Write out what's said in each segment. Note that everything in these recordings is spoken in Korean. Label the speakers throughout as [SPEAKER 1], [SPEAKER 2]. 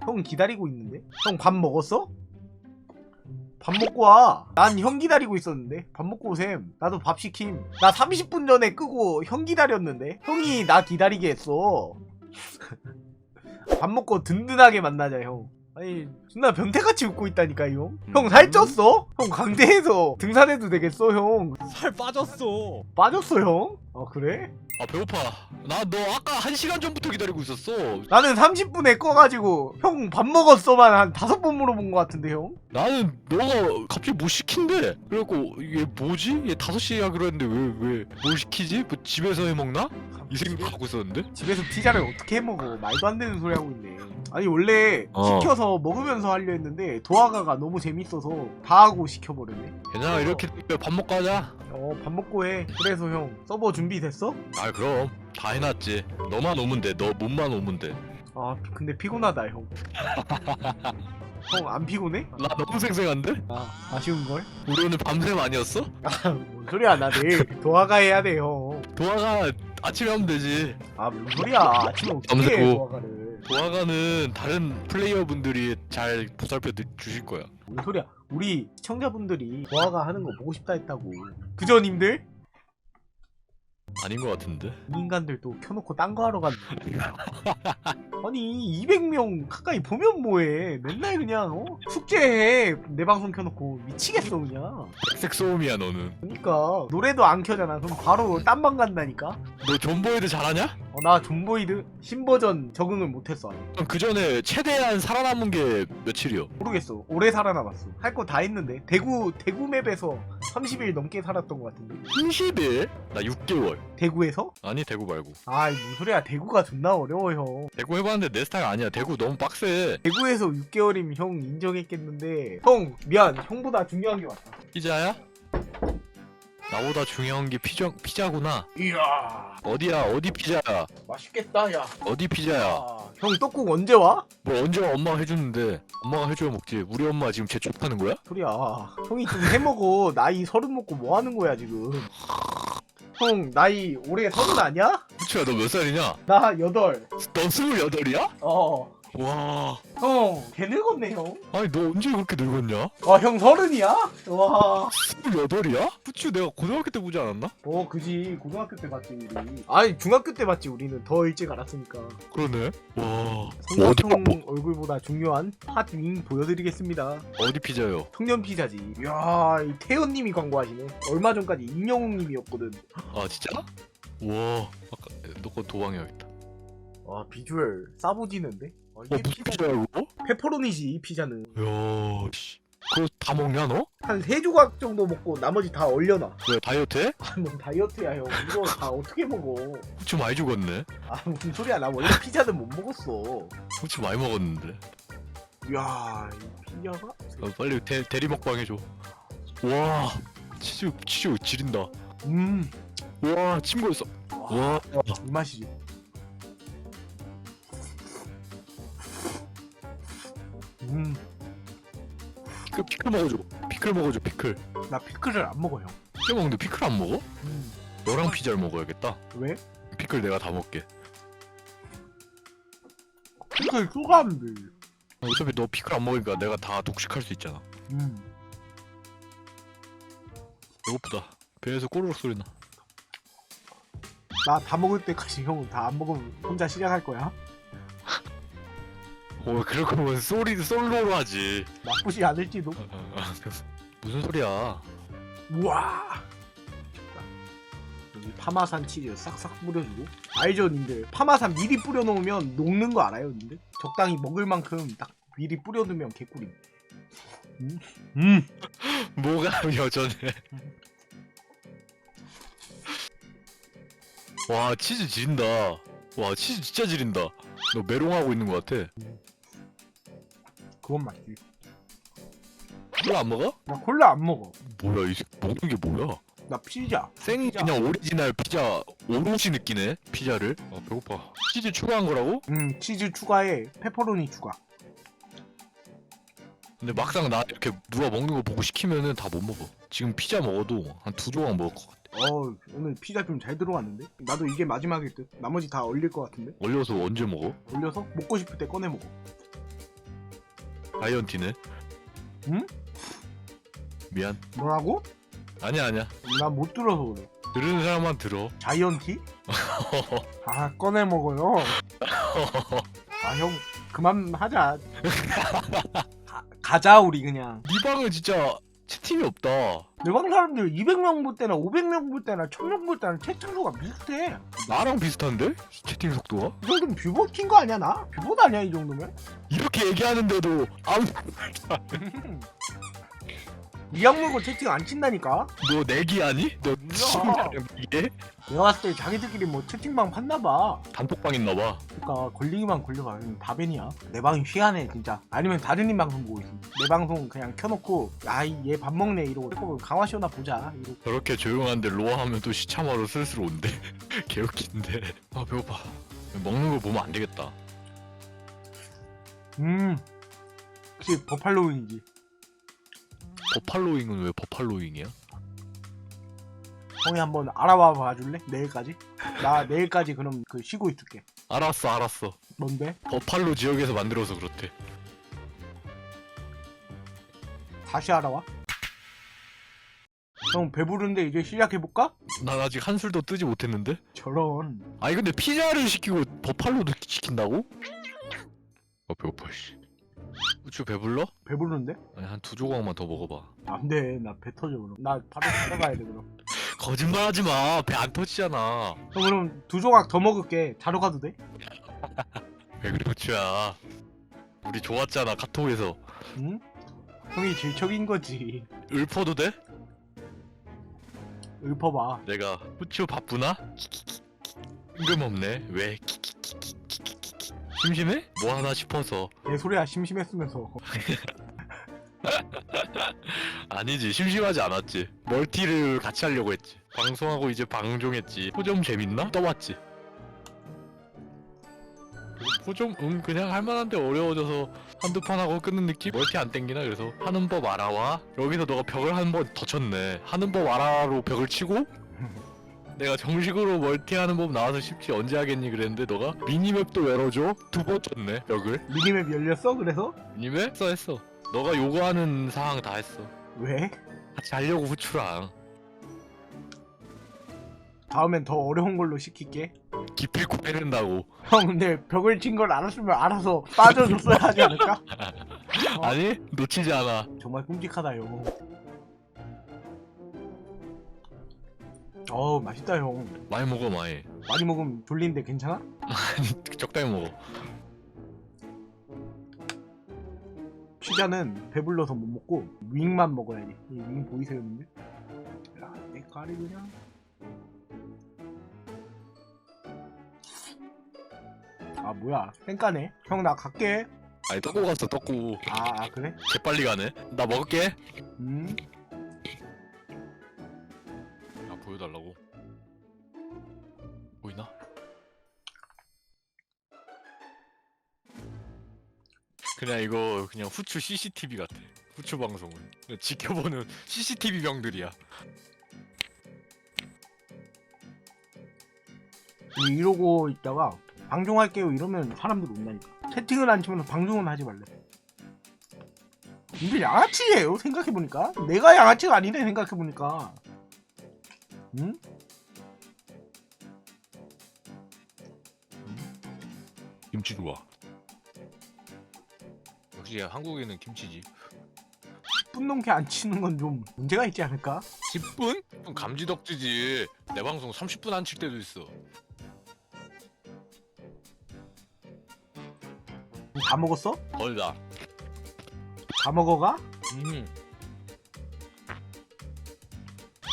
[SPEAKER 1] 형 기다리고 있는데? 형 밥 먹었어? 밥 먹고 와. 난 형 기다리고 있었는데. 밥 먹고 오셈. 나도 밥 시킴. 나 30분 전에 끄고 형 기다렸는데. 형이 나 기다리게 했어. 밥 먹고 든든하게 만나자, 형. 아니, 존나 변태같이 웃고 있다니까, 이 형. 형 살쪘어? 형 강대에서 등산해도 되겠어, 형.
[SPEAKER 2] 살 빠졌어.
[SPEAKER 1] 빠졌어, 형? 아, 그래?
[SPEAKER 2] 아 배고파. 나 너 아까 한 시간 전부터 기다리고 있었어.
[SPEAKER 1] 나는 30분에 꺼가지고 형 밥 먹었어만 한 다섯 번 물어본 것 같은데 형?
[SPEAKER 2] 나는 너가 갑자기 뭐 시킨대. 그래갖고 이게 뭐지? 얘 다섯 시에 하기로 했는데 왜 왜 뭘 시키지? 뭐 집에서 해 먹나? 이 생각하고 있었는데.
[SPEAKER 1] 집에서 피자를 어떻게 해 먹어? 말도 안 되는 소리 하고 있네. 아니 원래
[SPEAKER 2] 어.
[SPEAKER 1] 시켜서 먹으면서 하려 했는데 도화가가 너무 재밌어서 다 하고 시켜버렸네.
[SPEAKER 2] 괜찮아 이렇게 밥 먹고 하자.
[SPEAKER 1] 어 밥 먹고 해. 그래서 형 서버 준비됐어?
[SPEAKER 2] 아 그럼 다 해놨지. 너만 오면 돼. 너 몸만 오면 돼.
[SPEAKER 1] 아 피- 근데 피곤하다 형. 형 안 피곤해?
[SPEAKER 2] 나 너무 생생한데?
[SPEAKER 1] 아 아쉬운 걸?
[SPEAKER 2] 우리 오늘 밤샘 아니었어?
[SPEAKER 1] 아뭔 소리야 나 내일 도화가 해야 돼 형.
[SPEAKER 2] 도화가 아침에 하면 되지.
[SPEAKER 1] 아 뭔 소리야 아침에 어떻게 해
[SPEAKER 2] 밤새고.
[SPEAKER 1] 도화가를?
[SPEAKER 2] 도화가는 다른 플레이어분들이 잘 보살펴 주실 거야.
[SPEAKER 1] 뭔 소리야? 우리 시청자분들이 도화가 하는 거 보고 싶다 했다고. 그저 님들
[SPEAKER 2] 아닌 것 같은데.
[SPEAKER 1] 이 인간들도 켜놓고 딴 거 하러 갔네. 아니 200명 가까이 보면 뭐해? 맨날 그냥 어? 숙제해 내 방송 켜놓고 미치겠어 그냥.
[SPEAKER 2] 백색 소음이야 너는.
[SPEAKER 1] 그러니까 노래도 안 켜잖아. 그럼 바로 딴 방 간다니까.
[SPEAKER 2] 너 존보이드 잘하냐?
[SPEAKER 1] 어, 나 존보이드 신버전 적응을 못했어. 아직.
[SPEAKER 2] 그럼 그 전에 최대한 살아남은 게 며칠이요?
[SPEAKER 1] 모르겠어. 오래 살아남았어. 할 거 다 했는데 대구 대구 맵에서 30일 넘게 살았던 것 같은데.
[SPEAKER 2] 30일? 나 6개월.
[SPEAKER 1] 대구에서?
[SPEAKER 2] 아니 대구 말고.
[SPEAKER 1] 아이 뭔 소리야 대구가 존나 어려워 형
[SPEAKER 2] 대구 해봤는데 내 스타일 아니야. 대구 너무 빡세.
[SPEAKER 1] 대구에서 6개월이면 형 인정했겠는데 형 미안 형보다 중요한 게 왔다
[SPEAKER 2] 피자야? 나보다 중요한 게 피자, 피자구나.
[SPEAKER 1] 이야
[SPEAKER 2] 어디야? 어디 피자야?
[SPEAKER 1] 맛있겠다 야
[SPEAKER 2] 어디 피자야?
[SPEAKER 1] 아, 형 떡국 언제 와?
[SPEAKER 2] 뭐 언제 엄마가 해주는데 엄마가 해줘야 먹지. 우리 엄마 지금 제쫓하는 거야?
[SPEAKER 1] 소리야 형이 좀 해먹어 나이 서른 먹고 뭐 하는 거야 지금 형 나이 올해 서른 아니야?
[SPEAKER 2] 후추야 너 몇 살이냐?
[SPEAKER 1] 나 여덟
[SPEAKER 2] 너 스물여덟이야?
[SPEAKER 1] 어 형
[SPEAKER 2] 와.
[SPEAKER 1] 개 늙었네 형
[SPEAKER 2] 아니 너 언제 그렇게 늙었냐?
[SPEAKER 1] 아형 서른이야? 와
[SPEAKER 2] 스물여덟이야? 후추 내가 고등학교 때 보지 않았나?
[SPEAKER 1] 어, 그지. 고등학교 때 봤지, 우리. 아니, 중학교 때 봤지, 우리는. 더 일찍 알았으니까.
[SPEAKER 2] 그러네. 와. 어디
[SPEAKER 1] 성가통
[SPEAKER 2] 뭐,
[SPEAKER 1] 얼굴보다 중요한 핫윙 보여드리겠습니다.
[SPEAKER 2] 어디 피자요?
[SPEAKER 1] 청년 피자지. 이야, 이 태연님이 광고하시네. 얼마 전까지 임영웅님이었거든.
[SPEAKER 2] 아 진짜? 와. 아까 너거 도망해야겠다.
[SPEAKER 1] 와, 비주얼 싸보지는데? 아,
[SPEAKER 2] 어
[SPEAKER 1] 이게
[SPEAKER 2] 무슨 피자야 이거?
[SPEAKER 1] 페퍼로니지, 이 피자는.
[SPEAKER 2] 야, 씨. 그거 다 먹냐 너?
[SPEAKER 1] 한 세 조각 정도 먹고 나머지 다 얼려놔.
[SPEAKER 2] 왜 다이어트 해?
[SPEAKER 1] 아, 뭔 다이어트야, 형. 이거 다 어떻게 먹어.
[SPEAKER 2] 후추 많이 죽었네.
[SPEAKER 1] 아, 무슨 소리야. 나 원래 피자는 못 먹었어.
[SPEAKER 2] 후추 많이 먹었는데.
[SPEAKER 1] 이야, 이 피자가?
[SPEAKER 2] 어, 빨리 대, 대리 먹방 해줘. 와. 치즈 치즈 지린다.
[SPEAKER 1] 음.
[SPEAKER 2] 와, 침 고였어.
[SPEAKER 1] 와,
[SPEAKER 2] 와.
[SPEAKER 1] 이 맛이지.
[SPEAKER 2] 피클 피클 먹어줘. 피클 먹어줘. 피클.
[SPEAKER 1] 나 피클을 안 먹어요.
[SPEAKER 2] 피클 먹는데 피클 안 먹어?
[SPEAKER 1] 음,
[SPEAKER 2] 너랑 피자를 먹어야겠다.
[SPEAKER 1] 왜?
[SPEAKER 2] 피클 내가 다 먹게.
[SPEAKER 1] 피클 추가한데.
[SPEAKER 2] 어차피 너 피클 안 먹으니까 내가 다 독식할 수 있잖아.
[SPEAKER 1] 음,
[SPEAKER 2] 배고프다. 배에서 꼬르륵 소리 나.
[SPEAKER 1] 나 다 먹을 때까지 형다안 먹으면 혼자 시작할 거야.
[SPEAKER 2] 어, 그럴 거면 소리 솔로로 하지.
[SPEAKER 1] 나쁘지 않을지도.
[SPEAKER 2] 무슨 소리야?
[SPEAKER 1] 우와. 여기 파마산 치즈 싹싹 뿌려주고. 알죠, 님들? 파마산 미리 뿌려놓으면 녹는 거 알아요, 님들? 적당히 먹을 만큼 딱 미리 뿌려두면 개꿀임. 음, 음.
[SPEAKER 2] 뭐가 여전해? 와 치즈 지린다. 와 치즈 진짜 지린다. 너 메롱하고 있는 것 같아.
[SPEAKER 1] 그건 맞지.
[SPEAKER 2] 콜라 안 먹어?
[SPEAKER 1] 나 콜라 안 먹어.
[SPEAKER 2] 뭐야 이 새- 먹는 게 뭐야?
[SPEAKER 1] 나 피자.
[SPEAKER 2] 생
[SPEAKER 1] 피자.
[SPEAKER 2] 그냥 오리지널 피자 오롯이 느끼네 피자를. 아 배고파. 치즈 추가한 거라고?
[SPEAKER 1] 음, 치즈 추가에 페퍼로니 추가.
[SPEAKER 2] 근데 막상 나 이렇게 누가 먹는 거 보고 시키면은 다 못 먹어. 지금 피자 먹어도 한 두 조각 먹을 것 같아.
[SPEAKER 1] 어, 오늘 피자 좀 잘 들어갔는데? 나도 이게 마지막일 듯. 나머지 다 얼릴 것 같은데?
[SPEAKER 2] 얼려서 언제 먹어?
[SPEAKER 1] 올려서 먹고 싶을 때 꺼내 먹어.
[SPEAKER 2] 자이언티네.
[SPEAKER 1] 응?
[SPEAKER 2] 미안.
[SPEAKER 1] 뭐라고?
[SPEAKER 2] 아니야 아니야.
[SPEAKER 1] 나못 들어서 그래.
[SPEAKER 2] 들으는 사람만 들어.
[SPEAKER 1] 자이언티? 아 꺼내 먹어요. 아 형 그만 하자. 가, 가자 우리 그냥.
[SPEAKER 2] 네 방은 진짜 채팅이 없다.
[SPEAKER 1] 내방 사람들 200명 볼 때나 500명 볼 때나 1000명 볼 때나 채팅수가 비슷해.
[SPEAKER 2] 나랑 비슷한데? 채팅 속도가?
[SPEAKER 1] 이 정도면 뷰보 킨거 아니야 나? 뷰보 아니야 이 정도면?
[SPEAKER 2] 이렇게 얘기하는데도 아무
[SPEAKER 1] 이 악 물고 채팅 안 친다니까?
[SPEAKER 2] 너 내기 아니? 너? 진짜 내기?
[SPEAKER 1] 내가 봤을 때 자기들끼리 뭐 채팅방 팠나봐.
[SPEAKER 2] 단톡방 있나봐.
[SPEAKER 1] 그니까 걸리기만 걸려봐. 그냥 다벤이야. 내 방이 희한해 진짜. 아니면 다른 님 방송 보고 있어. 내 방송 그냥 켜놓고 아이 얘밥 먹네 이러고 그거 강화시오나 보자 이러고.
[SPEAKER 2] 저렇게 조용한데 로아 하면 또 시참하러 슬슬 온대. 개웃긴데. 아 배고파. 먹는 거 보면 안 되겠다.
[SPEAKER 1] 음. 혹시 버팔로잉이지.
[SPEAKER 2] 버팔로잉은 왜 버팔로잉이야?
[SPEAKER 1] 형이 한번 알아봐 봐줄래? 내일까지? 나 내일까지 그럼 그 쉬고 있을게.
[SPEAKER 2] 알았어 알았어.
[SPEAKER 1] 뭔데?
[SPEAKER 2] 버팔로 지역에서 만들어서 그렇대.
[SPEAKER 1] 다시 알아와. 형 배부른데 이제 시작해볼까?
[SPEAKER 2] 난 아직 한술도 뜨지 못했는데?
[SPEAKER 1] 저런.
[SPEAKER 2] 아니 근데 피자를 시키고 버팔로도 시킨다고? 어 배고파 씨. 후추 배불러?
[SPEAKER 1] 배부른데?
[SPEAKER 2] 한 두 조각만 더 먹어봐.
[SPEAKER 1] 안돼 나 배 터져 그럼. 나 바로 들어가야 돼 그럼.
[SPEAKER 2] 거짓말하지 마. 배 안 터지잖아.
[SPEAKER 1] 형 그럼 두 조각 더 먹을게. 자러 가도 돼?
[SPEAKER 2] 왜 그래 후추야? 우리 좋았잖아 카톡에서.
[SPEAKER 1] 응? 형이 질척인 거지.
[SPEAKER 2] 읊어도 돼?
[SPEAKER 1] 읊어봐.
[SPEAKER 2] 내가 후추 바쁘나? 뜬금없네. 왜? 심심해? 뭐 하나 싶어서.
[SPEAKER 1] 내 소리야 심심했으면서.
[SPEAKER 2] 아니지 심심하지 않았지. 멀티를 같이 하려고 했지. 방송하고 이제 방종했지. 포점 재밌나? 떠봤지. 포점 응 그냥 할만한데 어려워져서 한두 판 하고 끊는 느낌? 멀티 안 땡기나 그래서 하는 법 알아와 여기서 너가 벽을 한 번 더 쳤네 하는 법 알아로 벽을 치고 내가 정식으로 멀티하는 법 나와서 쉽지 언제 하겠니 그랬는데 너가 미니맵도 열어줘 두 번 쳤네 벽을
[SPEAKER 1] 미니맵 열렸어? 그래서?
[SPEAKER 2] 미니맵 했어 했어 너가 요구하는 사항 다 했어
[SPEAKER 1] 왜?
[SPEAKER 2] 같이 하려고 후추랑
[SPEAKER 1] 다음엔 더 어려운 걸로 시킬게.
[SPEAKER 2] 기필코 해낸다고
[SPEAKER 1] 형 근데 벽을 친 걸 알았으면 알아서 빠져줬어야 하지 않을까? 어.
[SPEAKER 2] 아니 놓치지 않아
[SPEAKER 1] 정말 끔찍하다 형. 어우 맛있다 형.
[SPEAKER 2] 많이 먹어 많이
[SPEAKER 1] 많이 먹으면 졸린데 괜찮아?
[SPEAKER 2] 적당히 먹어
[SPEAKER 1] 피자는 배불러서 못 먹고 윙만 먹어야지. 이윙 보이세요, 근데? 야, 때깔이 그냥. 아 뭐야 땡까네 형 나 갈게
[SPEAKER 2] 아니 떡고 갔어 떡고
[SPEAKER 1] 아, 아 그래?
[SPEAKER 2] 재빨리 가네 나 먹을게
[SPEAKER 1] 음
[SPEAKER 2] 달라고? 보이나? 그냥 이거 그냥 후추 CCTV 같아. 후추 그냥 지켜보는 CCTV 병들이야.
[SPEAKER 1] 이러고 있다가 방종할게요 이러면 사람들 온다니까. 채팅을 안 치면 방종은 하지 말래. 근데 양아치예요 생각해보니까. 내가 양아치가 아니네 생각해보니까 응?
[SPEAKER 2] 김치 좋아 역시 한국에는 김치지
[SPEAKER 1] 10분 넘게 안 치는 건 좀 문제가 있지 않을까?
[SPEAKER 2] 10분? 그럼 감지덕지지 내 방송 30분 안 칠 때도 있어
[SPEAKER 1] 다 먹었어?
[SPEAKER 2] 걸다
[SPEAKER 1] 다 먹어가?
[SPEAKER 2] 음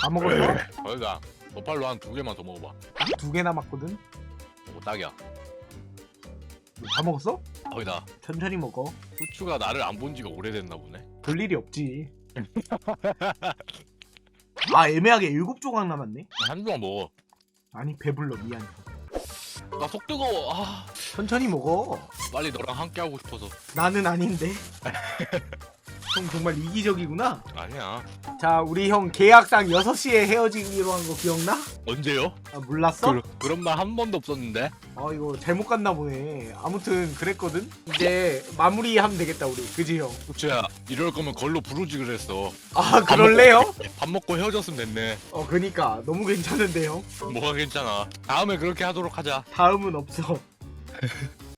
[SPEAKER 1] 다 먹었어?
[SPEAKER 2] 걸다 버팔로 한 두 개만 더 먹어봐.
[SPEAKER 1] 딱 두 개 남았거든?
[SPEAKER 2] 오 딱이야.
[SPEAKER 1] 다 먹었어?
[SPEAKER 2] 거기다.
[SPEAKER 1] 천천히 먹어.
[SPEAKER 2] 후추가 나를 안 본 지가 오래됐나 보네.
[SPEAKER 1] 볼 일이 없지. 아 애매하게 일곱 조각 남았네?
[SPEAKER 2] 한 조각 먹어.
[SPEAKER 1] 아니 배불러 미안.
[SPEAKER 2] 나 속 뜨거워. 아.
[SPEAKER 1] 천천히 먹어.
[SPEAKER 2] 빨리 너랑 함께 하고 싶어서.
[SPEAKER 1] 나는 아닌데 형 정말 이기적이구나
[SPEAKER 2] 아니야
[SPEAKER 1] 자 우리 형 계약상 6시에 헤어지기로 한 거 기억나?
[SPEAKER 2] 언제요?
[SPEAKER 1] 아 몰랐어?
[SPEAKER 2] 그, 그런 말 한 번도 없었는데
[SPEAKER 1] 아 이거 잘못 갔나 보네 아무튼 그랬거든 이제 마무리하면 되겠다 우리 그지 형?
[SPEAKER 2] 국주야 이럴 거면 걸로 부르지 그랬어
[SPEAKER 1] 아 그럴래요?
[SPEAKER 2] 밥 먹고 헤어졌으면 됐네
[SPEAKER 1] 어 그니까 너무 괜찮은데 형?
[SPEAKER 2] 뭐가 괜찮아 다음에 그렇게 하도록 하자
[SPEAKER 1] 다음은 없어